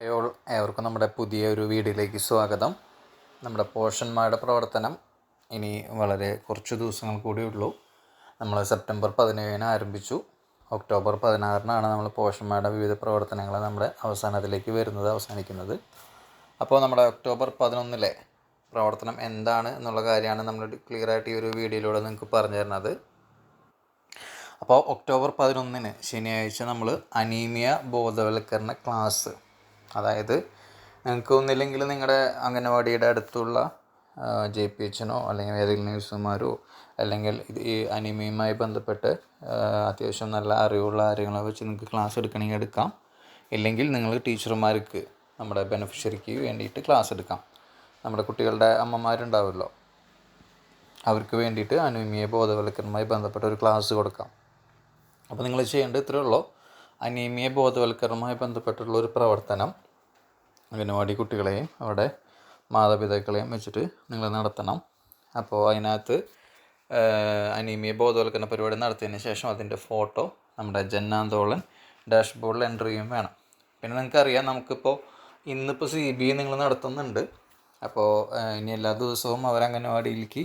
Ever- ഏവർക്കും നമ്മുടെ പുതിയ ഒരു വീഡിയോയിലേക്ക് സ്വാഗതം. നമ്മുടെ പോഷന്മാരുടെ പ്രവർത്തനം ഇനി വളരെ കുറച്ച് ദിവസങ്ങൾ കൂടിയുള്ളൂ നമ്മൾ സെപ്റ്റംബർ പതിനേഴിന് ആരംഭിച്ചു. ഒക്ടോബർ പതിനാറിനാണ് നമ്മൾ പോഷന്മാരുടെ വിവിധ പ്രവർത്തനങ്ങൾ നമ്മുടെ അവസാനത്തിലേക്ക് വരുന്നത് അവസാനിക്കുന്നത്. അപ്പോൾ നമ്മുടെ ഒക്ടോബർ പതിനൊന്നിലെ പ്രവർത്തനം എന്താണ് എന്നുള്ള കാര്യമാണ് നമ്മൾ ക്ലിയറായിട്ട് ഈ ഒരു വീഡിയോയിലൂടെ നിങ്ങൾക്ക് പറഞ്ഞു തരുന്നത്. അപ്പോൾ ഒക്ടോബർ പതിനൊന്നിന് ശനിയാഴ്ച നമ്മൾ അനീമിയ ബോധവൽക്കരണ ക്ലാസ് അതായത് നിങ്ങൾക്ക് ഒന്നില്ലെങ്കിൽ നിങ്ങളുടെ അംഗനവാടിയുടെ അടുത്തുള്ള ജെ പി എച്ചിനോ അല്ലെങ്കിൽ ഏതെങ്കിലും നഴ്സുമാരോ അല്ലെങ്കിൽ ഈ അനിമയുമായി ബന്ധപ്പെട്ട് അത്യാവശ്യം നല്ല അറിവുള്ള ആരെങ്കിലും വെച്ച് നിങ്ങൾക്ക് ക്ലാസ് എടുക്കണമെങ്കിൽ എടുക്കാം. ഇല്ലെങ്കിൽ നിങ്ങൾ ടീച്ചർമാർക്ക് നമ്മുടെ ബെനിഫിഷ്യറിക്ക് വേണ്ടിയിട്ട് ക്ലാസ് എടുക്കാം. നമ്മുടെ കുട്ടികളുടെ അമ്മമാരുണ്ടാവുമല്ലോ. അവർക്ക് വേണ്ടിയിട്ട് അനിമിയ ബോധവൽക്കരണവുമായി ബന്ധപ്പെട്ട ഒരു ക്ലാസ് കൊടുക്കാം. അപ്പോൾ നിങ്ങൾ ചെയ്യേണ്ടത് ഇത്രയേ ഉള്ളൂ. അനീമിയ ബോധവൽക്കരണവുമായി ബന്ധപ്പെട്ടുള്ള ഒരു പ്രവർത്തനം. അംഗനവാടി കുട്ടികളെയും അവിടെ മാതാപിതാക്കളെയും വെച്ചിട്ട് നിങ്ങൾ നടത്തണം. അപ്പോൾ അതിനകത്ത് അനീമിയ ബോധവൽക്കരണ പരിപാടി നടത്തിയതിന് ശേഷം അതിന്റെ ഫോട്ടോ നമ്മുടെ ജന്നാന്തോളൻ ഡാഷ്ബോർഡിൽ എന്റർ ചെയ്യും വേണം. പിന്നെ നിങ്ങൾക്കറിയാം നമുക്കിപ്പോൾ ഇന്നിപ്പോൾ സി ബി നിങ്ങൾ നടത്തുന്നുണ്ട്. അപ്പോൾ ഇനി എല്ലാ ദിവസവും അവർ അംഗനവാടിയിലേക്ക്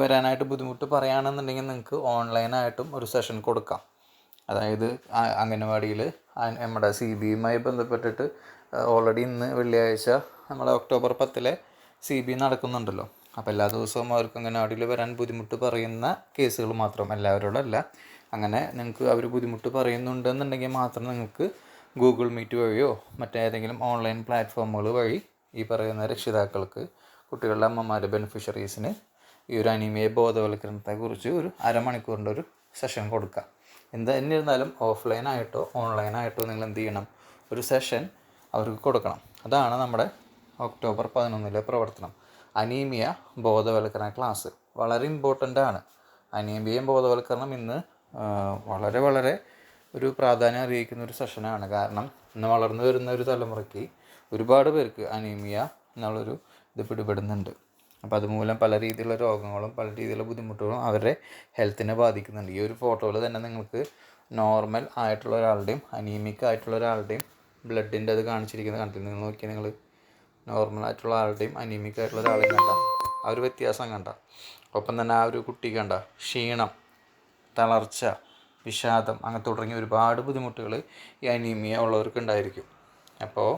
വരാനായിട്ട് ബുദ്ധിമുട്ട് പറയുകയാണെന്നുണ്ടെങ്കിൽ നിങ്ങൾക്ക് ഓൺലൈനായിട്ടും ഒരു സെഷൻ കൊടുക്കാം. അതായത് അംഗനവാടിയിൽ നമ്മുടെ സി ബി യുമായി ബന്ധപ്പെട്ടിട്ട് ഓൾറെഡി ഇന്ന് വെള്ളിയാഴ്ച നമ്മുടെ ഒക്ടോബർ പത്തിലെ സി ബി നടക്കുന്നുണ്ടല്ലോ. അപ്പോൾ എല്ലാ ദിവസവും അവർക്ക് അംഗനവാടിയിൽ വരാൻ ബുദ്ധിമുട്ട് പറയുന്ന കേസുകൾ മാത്രം എല്ലാവരോടല്ല അങ്ങനെ നിങ്ങൾക്ക് അവർ ബുദ്ധിമുട്ട് പറയുന്നുണ്ടെന്നുണ്ടെങ്കിൽ മാത്രം നിങ്ങൾക്ക് ഗൂഗിൾ മീറ്റ് വഴിയോ മറ്റേതെങ്കിലും ഓൺലൈൻ പ്ലാറ്റ്ഫോമുകൾ വഴി ഈ പറയുന്ന രക്ഷിതാക്കൾക്ക് കുട്ടികളുടെ അമ്മമാരെ ബെനിഫിഷ്യറീസിന് ഈ ഒരു അനിമയ ബോധവൽക്കരണത്തെക്കുറിച്ച് ഒരു അരമണിക്കൂറിന്റെ ഒരു സെഷൻ കൊടുക്കാം. എന്ത് എന്നിരുന്നാലും ഓഫ്ലൈനായിട്ടോ ഓൺലൈനായിട്ടോ നിങ്ങൾ എന്ത് ചെയ്യണം? ഒരു സെഷൻ അവർക്ക് കൊടുക്കണം. അതാണ് നമ്മുടെ ഒക്ടോബർ പതിനൊന്നിലെ പ്രവർത്തനം. അനീമിയ ബോധവൽക്കരണ ക്ലാസ് വളരെ ഇമ്പോർട്ടന്റ് ആണ്. അനീമിയയും ബോധവൽക്കരണം ഇന്ന് വളരെ വളരെ ഒരു പ്രാധാന്യം അറിയിക്കുന്ന ഒരു സെഷനാണ് കാരണം ഇന്ന് വളർന്നു വരുന്ന ഒരു തലമുറയ്ക്ക് ഒരുപാട് പേർക്ക് അനീമിയ എന്നുള്ളൊരു ഇത് പിടിപെടുന്നുണ്ട്. അപ്പോൾ അതുമൂലം പല രീതിയിലുള്ള രോഗങ്ങളും പല രീതിയിലുള്ള ബുദ്ധിമുട്ടുകളും അവരുടെ ഹെൽത്തിനെ ബാധിക്കുന്നുണ്ട്. ഈ ഒരു ഫോട്ടോയിൽ തന്നെ നിങ്ങൾക്ക് നോർമൽ ആയിട്ടുള്ള ഒരാളുടെയും അനീമിക് ആയിട്ടുള്ള ഒരാളുടെയും ബ്ലഡിന്റെ അത് കാണിച്ചിരിക്കുന്നത് കണ്ടില്ല? നിങ്ങൾ നോക്കിയാൽ നിങ്ങൾ നോർമൽ ആയിട്ടുള്ള ആളുടെയും അനീമിക് ആയിട്ടുള്ള ഒരാളെയും കണ്ട. ആ ഒരു വ്യത്യാസം കണ്ട. ഒപ്പം തന്നെ ആ ഒരു കുട്ടി കണ്ട. ക്ഷീണം തളർച്ച വിഷാദം അങ്ങനെ തുടങ്ങിയ ഒരുപാട് ബുദ്ധിമുട്ടുകൾ ഈ അനീമിയ ഉള്ളവർക്ക് ഉണ്ടായിരിക്കും. അപ്പോൾ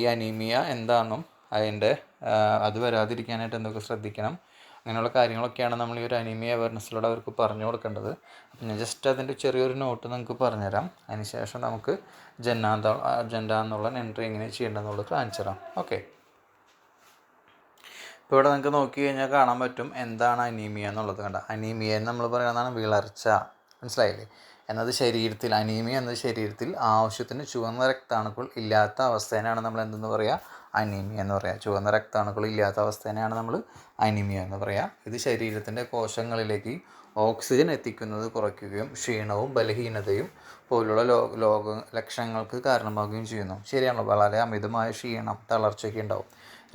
ഈ അനീമിയ എന്താണെന്നും അതിന്റെ അത് വരാതിരിക്കാനായിട്ട് എന്തൊക്കെ ശ്രദ്ധിക്കണം? അങ്ങനെയുള്ള കാര്യങ്ങളൊക്കെയാണ് നമ്മൾ ഈ ഒരു അനീമിയ അവയർനെസ്സിലൂടെ അവർക്ക് പറഞ്ഞു കൊടുക്കേണ്ടത്. അപ്പം ഞാൻ ജസ്റ്റ് അതിന്റെ ചെറിയൊരു നോട്ട് നിങ്ങൾക്ക് പറഞ്ഞുതരാം. അതിനുശേഷം നമുക്ക് ജന്നാന്ത ജെൻഡ എന്നുള്ള എൻട്രി എങ്ങനെ ചെയ്യേണ്ടതെന്നുള്ളത് കാണിച്ചു തരാം. ഓക്കെ ഇപ്പോൾ ഇവിടെ നിങ്ങൾക്ക് നോക്കി കഴിഞ്ഞാൽ കാണാൻ പറ്റും എന്താണ് അനീമിയ എന്നുള്ളത് കണ്ട. അനീമിയ എന്ന് നമ്മൾ പറയുന്നതാണ് വിളർച്ച. മനസ്സിലായില്ലേ? എന്നത് ശരീരത്തിൽ അനീമിയ എന്നത് ശരീരത്തിൽ ആവശ്യത്തിന് ചുവന്ന രക്താണുക്കൾ ഇല്ലാത്ത അവസ്ഥേനാണ് നമ്മൾ എന്തെന്ന് പറയുക അനീമിയ എന്ന് പറയുക ചുവന്ന രക്താണുക്കൾ ഇല്ലാത്ത അവസ്ഥേനെയാണ് നമ്മൾ അനീമിയ എന്ന് പറയുക ഇത് ശരീരത്തിന്റെ കോശങ്ങളിലേക്ക് ഓക്സിജൻ എത്തിക്കുന്നത് കുറയ്ക്കുകയും ക്ഷീണവും ബലഹീനതയും പോലുള്ള ലോ ലോക ലക്ഷണങ്ങൾക്ക് കാരണമാവുകയും ചെയ്യുന്നു. ശരിയാണ് വളരെ അമിതമായ ക്ഷീണം തളർച്ചയൊക്കെ ഉണ്ടാവും.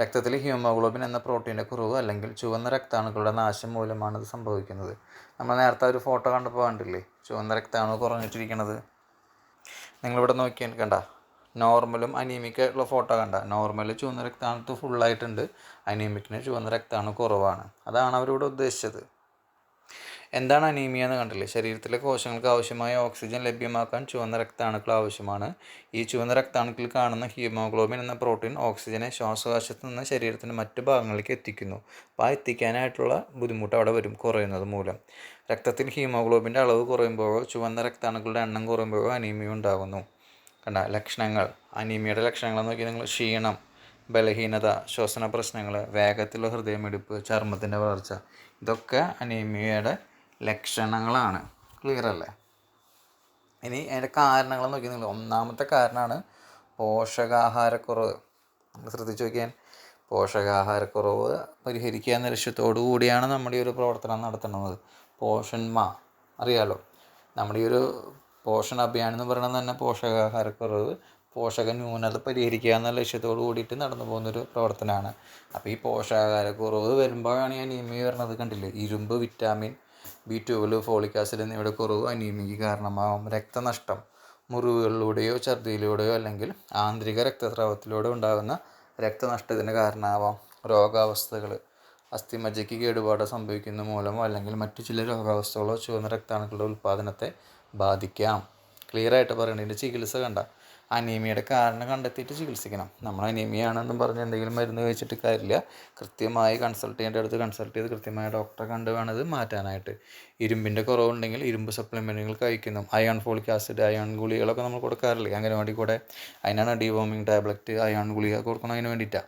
രക്തത്തിൽ ഹ്യൂമോഗ്ലോബിൻ എന്ന പ്രോട്ടീന്റെ കുറവ് അല്ലെങ്കിൽ ചുവന്ന രക്താണുക്കളുടെ നാശം മൂലമാണ് ഇത് സംഭവിക്കുന്നത്. നമ്മൾ നേരത്തെ ഒരു ഫോട്ടോ കണ്ടപ്പോൾ കണ്ടില്ലേ? ചുവന്ന രക്താണു കുറഞ്ഞിട്ടിരിക്കുന്നത് നിങ്ങളിവിടെ നോക്കിയാൽ കണ്ട? നോർമലും അനീമിക്കായിട്ടുള്ള ഫോട്ടോ കണ്ട. നോർമൽ ചുവന്ന രക്താണുത്ത് ഫുള്ളായിട്ടുണ്ട് അനീമിക്കിന് ചുവന്ന രക്താണു കുറവാണ്. അതാണ് അവരിവിടെ ഉദ്ദേശിച്ചത്. എന്താണ് അനീമിയ എന്ന് കണ്ടില്ലേ? ശരീരത്തിലെ കോശങ്ങൾക്ക് ആവശ്യമായ ഓക്സിജൻ ലഭ്യമാക്കാൻ ചുവന്ന രക്താണുക്കൾ ആവശ്യമാണ്. ഈ ചുവന്ന രക്താണുക്കളിൽ കാണുന്ന ഹീമോഗ്ലോബിൻ എന്ന പ്രോട്ടീൻ ഓക്സിജനെ ശ്വാസകോശത്ത് നിന്ന് ശരീരത്തിന്റെ മറ്റ് ഭാഗങ്ങളിലേക്ക് എത്തിക്കുന്നു. അപ്പോൾ ആ എത്തിക്കാനായിട്ടുള്ള ബുദ്ധിമുട്ട് അവിടെ വരും കുറയുന്നത് മൂലം. രക്തത്തിൽ ഹീമോഗ്ലോബിന്റെ അളവ് കുറയുമ്പോഴോ ചുവന്ന രക്താണുക്കളുടെ എണ്ണം കുറയുമ്പോഴോ അനീമിയ ഉണ്ടാകുന്നു. കണ്ട ലക്ഷണങ്ങൾ അനീമിയയുടെ ലക്ഷണങ്ങൾ നോക്കി നിങ്ങൾ ക്ഷീണം ബലഹീനത ശ്വസന പ്രശ്നങ്ങൾ വേഗത്തിലുള്ള ഹൃദയമിടിപ്പ് ചർമ്മത്തിന്റെ വളർച്ച ഇതൊക്കെ അനീമിയയുടെ ലക്ഷണങ്ങളാണ്. ക്ലിയർ അല്ലേ? ഇനി അതിന്റെ കാരണങ്ങൾ നോക്കി നിങ്ങൾ ഒന്നാമത്തെ കാരണമാണ് പോഷകാഹാരക്കുറവ്. നമ്മൾ ശ്രദ്ധിച്ച് നോക്കിയാൽ പോഷകാഹാരക്കുറവ് പരിഹരിക്കുക എന്ന ലക്ഷ്യത്തോടു കൂടിയാണ് നമ്മുടെ ഈ ഒരു പ്രവർത്തനം നടത്തുന്നത്. പോഷന്മ അറിയാലോ? നമ്മുടെ ഈ ഒരു പോഷൺ അഭിയാൻ എന്ന് പറയുന്നത് തന്നെ പോഷകാഹാരക്കുറവ് പോഷക ന്യൂനത പരിഹരിക്കുക എന്ന ലക്ഷ്യത്തോട് കൂടിയിട്ട് നടന്നു പോകുന്നൊരു പ്രവർത്തനമാണ്. അപ്പോൾ ഈ പോഷകാഹാരക്കുറവ് വരുമ്പോഴാണ് ഈ അനീമിയ വരുന്നത് കണ്ടില്ലേ? ഇരുമ്പ് vitamin B twelve folic acid എന്നിവയുടെ കുറവ് അനീമിക്ക് കാരണമാകും രക്തനഷ്ടം മുറിവുകളിലൂടെയോ ഛർദിയിലൂടെയോ അല്ലെങ്കിൽ ആന്തരിക രക്തസ്രാവത്തിലൂടെ ഉണ്ടാകുന്ന രക്തനഷ്ടത്തിന് കാരണമാവാം. രോഗാവസ്ഥകൾ അസ്ഥിമജ്ജയ്ക്ക് കേടുപാട് സംഭവിക്കുന്ന മൂലമോ അല്ലെങ്കിൽ മറ്റു ചില രോഗാവസ്ഥകളോ ചുവന്ന രക്താണുക്കളുടെ ഉൽപ്പാദനത്തെ ബാധിക്കാം. ക്ലിയർ ആയിട്ട് പറയണതിന്റെ ചികിത്സ കണ്ട. അനീമിയയുടെ കാരണം കണ്ടെത്തിയിട്ട് ചികിത്സിക്കണം. നമ്മൾ അനീമിയ ആണെന്നും പറഞ്ഞ് എന്തെങ്കിലും മരുന്ന് കഴിച്ചിട്ട് കാര്യമില്ല. കൃത്യമായി കൺസൾട്ട് ചെയ്യേണ്ട അടുത്ത് കൺസൾട്ട് ചെയ്ത് കൃത്യമായ ഡോക്ടറെ കണ്ട് വേണത് മാറ്റാനായിട്ട്. ഇരുമ്പിന്റെ കുറവുണ്ടെങ്കിൽ ഇരുമ്പ് സപ്ലിമെന്റുകൾ കഴിക്കുന്നു. അയോൺ ഫോളിക് ആസിഡ് അയോൺ ഗുളികളൊക്കെ നമ്മൾ കൊടുക്കാറില്ലേ? വേണ്ടി കൂടെ. അതിനാണ് ഡിവോമിങ് ടാബ്ലറ്റ് അയോൺ ഗുളിക കൊടുക്കുന്നതിന് വേണ്ടിയിട്ടാണ്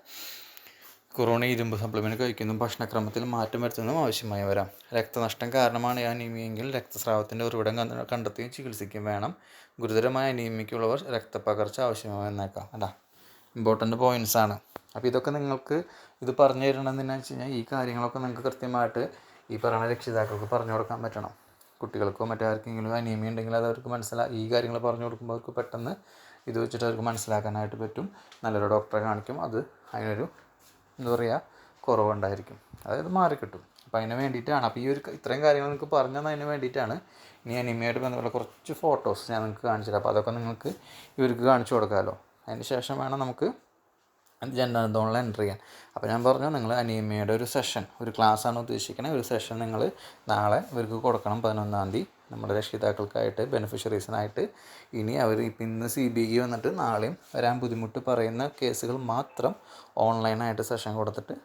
കൊറോണ ഇരുമ്പ് സപ്ലിമെന്റ് കഴിക്കുന്നതും ഭക്ഷണക്രമത്തിൽ മാറ്റം വരുത്തുന്നതും ആവശ്യമായി വരാം. രക്തനഷ്ടം കാരണമാണ് അനീമിയെങ്കിൽ രക്തസ്രാവത്തിന്റെ ഉറവിടം കണ്ട- കണ്ടെത്തുകയും ചികിത്സിക്കുകയും വേണം. ഗുരുതരമായ അനീമിക്കുള്ളവർ രക്തപകർച്ച ആവശ്യമായി വന്നേക്കാം അല്ല ഇമ്പോർട്ടന്റ് പോയിന്റ്സ് ആണ്. അപ്പോൾ ഇതൊക്കെ നിങ്ങൾക്ക് ഇത് പറഞ്ഞു തരണമെന്ന് വെച്ച് കഴിഞ്ഞാൽ ഈ കാര്യങ്ങളൊക്കെ നിങ്ങൾക്ക് കൃത്യമായിട്ട് ഈ പറയുന്ന രക്ഷിതാക്കൾക്ക് പറഞ്ഞു കൊടുക്കാൻ പറ്റണം. കുട്ടികൾക്കോ മറ്റാർക്കെങ്കിലും അനീമിയ ഉണ്ടെങ്കിൽ അത് അവർക്ക് മനസ്സിലാ ഈ കാര്യങ്ങൾ പറഞ്ഞു കൊടുക്കുമ്പോൾ അവർക്ക് പെട്ടെന്ന് ഇത് വെച്ചിട്ട് അവർക്ക് മനസ്സിലാക്കാനായിട്ട് പറ്റും. നല്ലൊരു ഡോക്ടറെ കാണിക്കും. അത് അതിനൊരു എന്താ പറയുക കുറവുണ്ടായിരിക്കും. അതായത് മാറിക്കിട്ടും അപ്പോൾ അതിന് വേണ്ടിയിട്ടാണ്. അപ്പോൾ ഈ ഒരു ഇത്രയും കാര്യങ്ങൾ നിങ്ങൾക്ക് പറഞ്ഞു തന്നതിന് വേണ്ടിയിട്ടാണ് ഇനി അനിമയായിട്ട് ബന്ധപ്പെട്ട കുറച്ച് ഫോട്ടോസ് ഞാൻ നിങ്ങൾക്ക് കാണിച്ചു തരാം. അപ്പോൾ അതൊക്കെ നിങ്ങൾക്ക് ഇവർക്ക് കാണിച്ചു കൊടുക്കാമല്ലോ അതിന് ശേഷം വേണം നമുക്ക് ജനറൽ എന്റർ ചെയ്യാൻ. അപ്പോൾ ഞാൻ പറഞ്ഞു നിങ്ങൾ അനീമിയയുടെ ഒരു സെഷൻ ഒരു ക്ലാസ്സാണ് ഉദ്ദേശിക്കുന്നത് ഒരു സെഷൻ നിങ്ങൾ നാളെ ഇവർക്ക് കൊടുക്കണം പതിനൊന്നാം തീയതി. നമ്മുടെ രക്ഷിതാക്കൾക്കായിട്ട് ബെനിഫിഷ്യറീസിനായിട്ട് ഇനി അവർ ഇന്ന് സി ബി ഇ വന്നിട്ട് നാളെയും വരാൻ ബുദ്ധിമുട്ട് പറയുന്ന കേസുകൾ മാത്രം ഓൺലൈനായിട്ട് സെഷൻ കൊടുത്തിട്ട്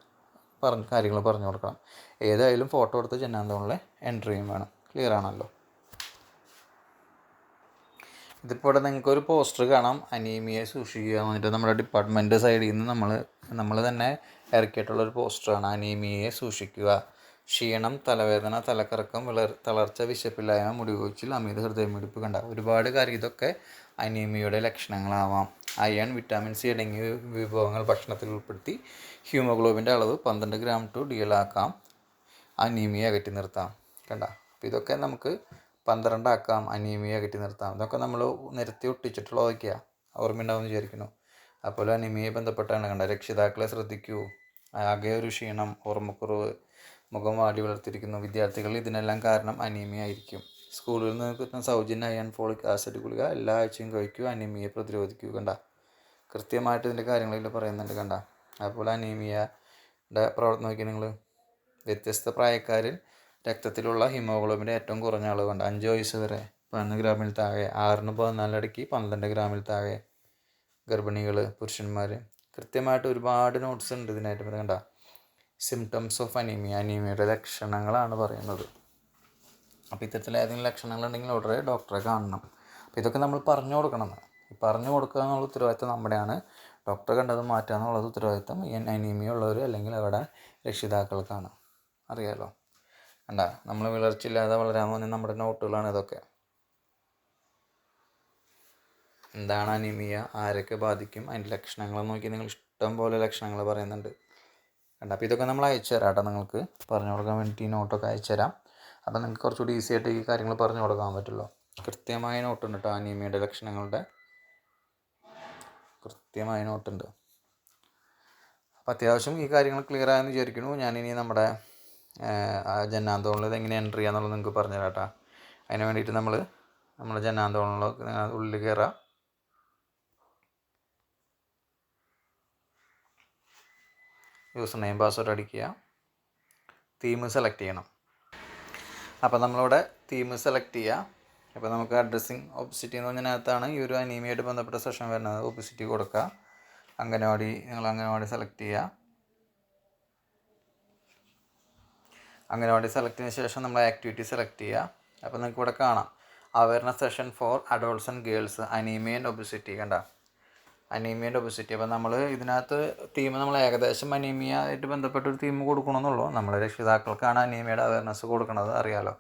പറഞ്ഞ കാര്യങ്ങൾ പറഞ്ഞു കൊടുക്കണം. ഏതായാലും ഫോട്ടോ എടുത്ത് ജനാന്തോണിലെ എൻട്രിയും വേണം. ക്ലിയർ ആണല്ലോ? ഇതിപ്പോൾ ഇവിടെ നിങ്ങൾക്കൊരു പോസ്റ്റർ കാണാം. അനീമിയെ സൂക്ഷിക്കുക എന്നിട്ട് നമ്മുടെ ഡിപ്പാർട്ട്മെന്റ് സൈഡിൽ നിന്ന് നമ്മൾ നമ്മൾ തന്നെ ഇറക്കിയിട്ടുള്ളൊരു പോസ്റ്ററാണ് അനീമിയയെ സൂക്ഷിക്കുക. ക്ഷീണം തലവേദന തലക്കറക്കം വിളർ തളർച്ച വിശപ്പില്ലായ്മ മുടികൊഴിച്ചിൽ അമിത ഹൃദയമിടിപ്പ് കണ്ട ഒരുപാട് കാര്യം ഇതൊക്കെ അനീമിയയുടെ ലക്ഷണങ്ങളാവാം. അയൺ വിറ്റാമിൻ സി അടങ്ങിയ വിഭവങ്ങൾ ഭക്ഷണത്തിൽ ഉൾപ്പെടുത്തി ഹ്യൂമോഗ്ലോബിന്റെ അളവ് പന്ത്രണ്ട് ഗ്രാം ടു ഡി എൽ ആക്കാം. അനീമിയ അകറ്റി നിർത്താം. കണ്ട? അപ്പോൾ ഇതൊക്കെ നമുക്ക് പന്ത്രണ്ടാക്കാം അനീമിയ അകറ്റി നിർത്താം. ഇതൊക്കെ നമ്മൾ നിരത്തി ഒട്ടിച്ചിട്ടുള്ളതൊക്കെയാണ് ഓർമ്മയുണ്ടാവും വിചാരിക്കുന്നു. അപ്പോൾ അനീമിയെ ബന്ധപ്പെട്ടാണ് കണ്ട? രക്ഷിതാക്കളെ ശ്രദ്ധിക്കൂ. ആകെ ഒരു ക്ഷീണം ഓർമ്മക്കുറവ് മുഖം വാടി വളർത്തിയിരിക്കുന്നു. വിദ്യാർത്ഥികൾ ഇതിനെല്ലാം കാരണം അനീമിയ ആയിരിക്കും സ്കൂളിൽ നിന്ന് കിട്ടുന്ന സൗജന്യ അയൺ ഫോളിക് ആസിഡ് ഗുളിക എല്ലാ ആഴ്ചയും കഴിക്കുക അനീമിയെ പ്രതിരോധിക്കുക കണ്ട. കൃത്യമായിട്ട് ഇതിന്റെ കാര്യങ്ങളിൽ പറയുന്നുണ്ട് കണ്ട. അതുപോലെ അനീമിയയുടെ പ്രവർത്തനം നോക്കി നിങ്ങൾ വ്യത്യസ്ത പ്രായക്കാരിൽ രക്തത്തിലുള്ള ഹിമോഗ്ലോബിന്റെ ഏറ്റവും കുറഞ്ഞ അളവ് കണ്ട. അഞ്ച് വയസ്സ് വരെ പതിനൊന്ന് ഗ്രാമിൽ താഴെ ആറിന് പതിനാലടക്കി പന്ത്രണ്ട് ഗ്രാമിൽ താഴെ ഗർഭിണികൾ പുരുഷന്മാർ കൃത്യമായിട്ട് ഒരുപാട് നോട്ട്സ് ഉണ്ട് ഇതിനായിട്ട് ഇത് കണ്ട. സിംറ്റംസ് ഓഫ് അനീമിയ അനീമിയയുടെ ലക്ഷണങ്ങളാണ് പറയുന്നത്. അപ്പോൾ ഇത്തരത്തിൽ ഏതെങ്കിലും ലക്ഷണങ്ങളുണ്ടെങ്കിൽ ഉടനെ ഡോക്ടറെ കാണണം. അപ്പോൾ ഇതൊക്കെ നമ്മൾ പറഞ്ഞു കൊടുക്കണം പറഞ്ഞു കൊടുക്കുക എന്നുള്ള ഉത്തരവാദിത്തം നമ്മുടെയാണ്. ഡോക്ടറെ കണ്ടത് മാറ്റുക എന്നുള്ളത് ഉത്തരവാദിത്തം ഈ അനീമിയ ഉള്ളവർ അല്ലെങ്കിൽ അവിടെ രക്ഷിതാക്കൾക്കാണ്. അറിയാലോ? കണ്ട? നമ്മൾ വിളർച്ചയില്ലാതെ വളരാൻ പോകുന്ന നമ്മുടെ നോട്ടുകളാണ് ഇതൊക്കെ. എന്താണ് അനീമിയ ആരൊക്കെ ബാധിക്കും? അതിന്റെ ലക്ഷണങ്ങൾ നോക്കി നിങ്ങൾ ഇഷ്ടം പോലെ ലക്ഷണങ്ങൾ പറയുന്നുണ്ട്. കണ്ട? അപ്പോൾ ഇതൊക്കെ നമ്മൾ അയച്ചു തരാം കേട്ടോ നിങ്ങൾക്ക്. പറഞ്ഞു കൊടുക്കാൻ വേണ്ടി നോട്ടൊക്കെ അയച്ചു തരാം. അപ്പോൾ നിങ്ങൾക്ക് കുറച്ചുകൂടി ഈസി ആയിട്ട് ഈ കാര്യങ്ങൾ പറഞ്ഞു കൊടുക്കാൻ പറ്റുള്ളൂ. കൃത്യമായ നോട്ടുണ്ട് കേട്ടോ അനീമിയുടെ ലക്ഷണങ്ങളുടെ. കൃത്യമായ നോട്ടുണ്ട്. അപ്പോൾ അത്യാവശ്യം ഈ കാര്യങ്ങൾ ക്ലിയർ ആയെന്ന് വിചാരിക്കുന്നു. ഞാനിനി നമ്മുടെ ജന്നാന്തോണിൽ ഇത് എങ്ങനെ എൻട്രി ചെയ്യാന്നുള്ളത് നിങ്ങൾക്ക് പറഞ്ഞു തരാം കേട്ടോ. അതിന് വേണ്ടിയിട്ട് നമ്മൾ നമ്മുടെ ജന്നാന്തോണിൽ ഉള്ളിൽ കയറുക യൂസർ നെയിം പാസ്വേഡ് അടിക്കുക. തീം സെലക്ട് ചെയ്യണം. അപ്പോൾ നമ്മളിവിടെ തീം സെലക്ട് ചെയ്യുക. അപ്പോൾ നമുക്ക് അഡ്രസ്സിങ് ഓപ്പോസിറ്റി എന്ന് പറഞ്ഞതിനകത്താണ് ഈ ഒരു അനീമിയായിട്ട് ബന്ധപ്പെട്ട സെഷൻ വരുന്നത്. ഓപ്പോസിറ്റി കൊടുക്കുക. അംഗനവാടി നിങ്ങൾ അംഗനവാടി സെലക്ട് ചെയ്യുക. അംഗനവാടി സെലക്ട് ചെയ്തതിന് ശേഷം നമ്മൾ ആക്ടിവിറ്റി സെലക്ട് ചെയ്യുക. അപ്പോൾ നിങ്ങൾക്ക് ഇവിടെ കാണാം. Awareness session for adults and girls anaemia and obesity കണ്ട? അനീമിയ ആൻഡ് ഒബിസിറ്റി അപ്പോൾ നമ്മൾ ഇതിനകത്ത് തീം നമ്മൾ ഏകദേശം അനീമിയ ആയിട്ട് ബന്ധപ്പെട്ട ഒരു തീം കൊടുക്കണമെന്നുള്ളൂ. നമ്മൾ രക്ഷിതാക്കൾക്കാണ് അനീമിയയുടെ അവയർനെസ് കൊടുക്കുന്നത് അറിയാലോ.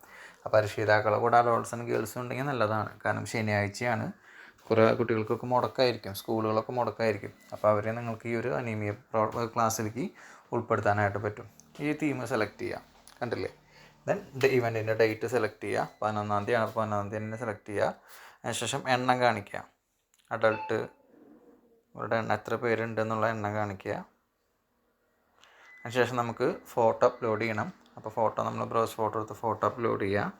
അപ്പോൾ രക്ഷിതാക്കളെ കൂടെ അഡോൾട്സ് ആൻഡ് ഗേൾസും ഉണ്ടെങ്കിൽ നല്ലതാണ്. കാരണം ശനിയാഴ്ചയാണ്. കുറേ കുട്ടികൾക്കൊക്കെ മുടക്കായിരിക്കും. സ്കൂളുകളൊക്കെ മുടക്കായിരിക്കും. അപ്പോൾ അവരെ നിങ്ങൾക്ക് ഈ ഒരു അനീമിയ ക്ലാസ്സിലേക്ക് ഉൾപ്പെടുത്താനായിട്ട് പറ്റും. ഈ തീം സെലക്ട് ചെയ്യാം. കണ്ടില്ലേ? ദെൻ ഇവന്റിന്റെ ഡേറ്റ് സെലക്ട് ചെയ്യുക പതിനൊന്നാം തീയതി ആണ്. പതിനൊന്നാം തീയതി തന്നെ സെലക്ട് ചെയ്യുക അതിനുശേഷം എണ്ണം കാണിക്കുക അഡൾട്ട് അവരുടെ എണ്ണം എത്ര പേരുണ്ട് എന്നുള്ള എണ്ണം കാണിക്കുക. അതിനുശേഷം നമുക്ക് ഫോട്ടോ അപ്ലോഡ് ചെയ്യണം. അപ്പോൾ ഫോട്ടോ നമ്മൾ ബ്രൗസ് ഫോട്ടോ എടുത്ത് ഫോട്ടോ അപ്ലോഡ് ചെയ്യുക.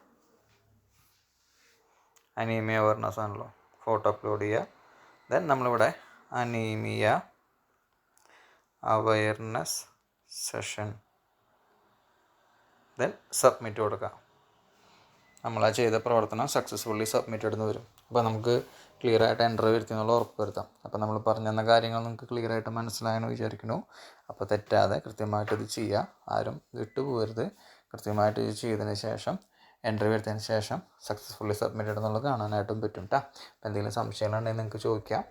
അനീമിയ അവേർനെസ് ആണല്ലോ. ഫോട്ടോ അപ്ലോഡ് ചെയ്യുക. ദെൻ നമ്മളിവിടെ anaemia awareness session then submit കൊടുക്കാം നമ്മൾ ആ ചെയ്ത പ്രവർത്തനം സക്സസ്ഫുള്ളി സബ്മിറ്റ് എന്ന് വരും. അപ്പോൾ നമുക്ക് ക്ലിയർ ആയിട്ട് എന്റർ വരുത്തി എന്നുള്ള ഉറപ്പ് വരുത്താം. അപ്പോൾ നമ്മൾ പറഞ്ഞു തന്ന കാര്യങ്ങൾ നിങ്ങൾക്ക് ക്ലിയർ ആയിട്ട് മനസ്സിലായെന്ന് വിചാരിക്കുന്നു. അപ്പോൾ തെറ്റാതെ കൃത്യമായിട്ട് ഇത് ചെയ്യുക ആരും വിട്ടുപോകരുത് കൃത്യമായിട്ട് ഇത് ചെയ്തതിന് ശേഷം എന്റർ വരുത്തിയതിന് ശേഷം സക്സസ്ഫുള്ളി സബ്മിറ്റഡ് എന്നുള്ളത് കാണാനായിട്ടും പറ്റും കേട്ടോ അപ്പോൾ എന്തെങ്കിലും സംശയങ്ങളുണ്ടെങ്കിൽ നിങ്ങൾക്ക് ചോദിക്കാം.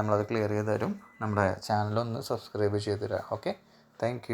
നമ്മളത് ക്ലിയർ ചെയ്ത് തരും. നമ്മുടെ ചാനലൊന്ന് സബ്സ്ക്രൈബ് ചെയ്ത് തരാം. Okay thank